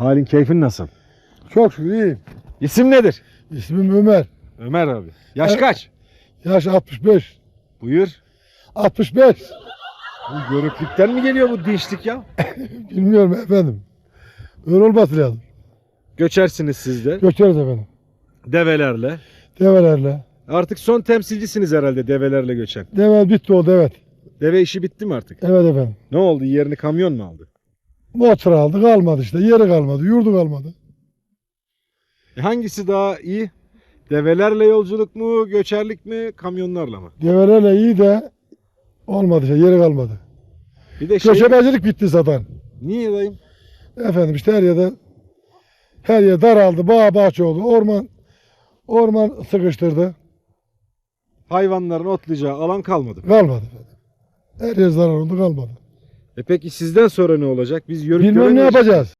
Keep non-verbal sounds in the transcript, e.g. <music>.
Halin keyfin nasıl? Çok şükür iyiyim. İsim nedir? İsmim Ömer. Ömer abi. Yaş Evet. kaç? Yaş 65. Buyur. 65. Bu görüklükten mi geliyor bu dinçlik ya? <laughs> Bilmiyorum efendim. Öyle olması lazım. Göçersiniz siz de. Göçeriz efendim. Develerle. Develerle. Artık son temsilcisiniz herhalde develerle göçen. Deve bitti oldu evet. Deve işi bitti mi artık? Evet efendim. Ne oldu? Yerini kamyon mu aldı? Motor aldı kalmadı işte. Yeri kalmadı. Yurdu kalmadı. E hangisi daha iyi? Develerle yolculuk mu, göçerlik mi, kamyonlarla mı? Develerle iyi de olmadı işte. Yeri kalmadı. Bir de şey... Bitti zaten. Niye dayım? Efendim işte her yerde her yer daraldı. Bağ bahçe oldu. Orman orman sıkıştırdı. Hayvanların otlayacağı alan kalmadı. Kalmadı efendim. Her yer zarar oldu kalmadı. E peki sizden sonra ne olacak? Biz yörük Bilmem ne yapacağız.